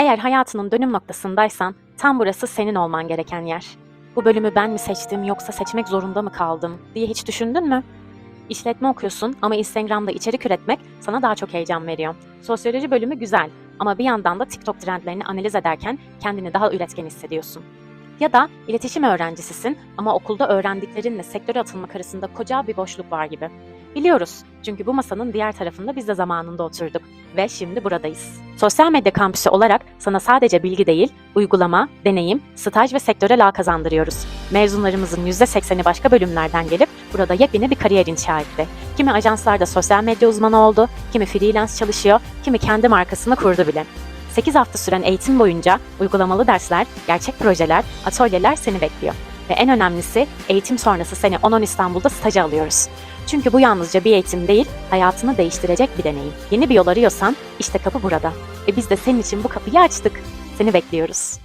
Eğer hayatının dönüm noktasındaysan tam burası senin olman gereken yer. Bu bölümü ben mi seçtim yoksa seçmek zorunda mı kaldım diye hiç düşündün mü? İşletme okuyorsun ama Instagram'da içerik üretmek sana daha çok heyecan veriyor. Sosyoloji bölümü güzel ama bir yandan da TikTok trendlerini analiz ederken kendini daha üretken hissediyorsun. Ya da iletişim öğrencisisin ama okulda öğrendiklerinle sektöre atılmak arasında koca bir boşluk var gibi. Biliyoruz çünkü bu masanın diğer tarafında biz de zamanında oturduk ve şimdi buradayız. Sosyal medya kampüsü olarak sana sadece bilgi değil, uygulama, deneyim, staj ve sektöre lağ kazandırıyoruz. Mezunlarımızın %80'i başka bölümlerden gelip burada yepyeni bir kariyer inşa etti. Kimi ajanslarda sosyal medya uzmanı oldu, kimi freelance çalışıyor, kimi kendi markasını kurdu bile. 8 hafta süren eğitim boyunca uygulamalı dersler, gerçek projeler, atölyeler seni bekliyor. Ve en önemlisi eğitim sonrası seni 10 İstanbul'da staja alıyoruz. Çünkü bu yalnızca bir eğitim değil, hayatını değiştirecek bir deneyim. Yeni bir yol arıyorsan işte kapı burada. Ve biz de senin için bu kapıyı açtık. Seni bekliyoruz.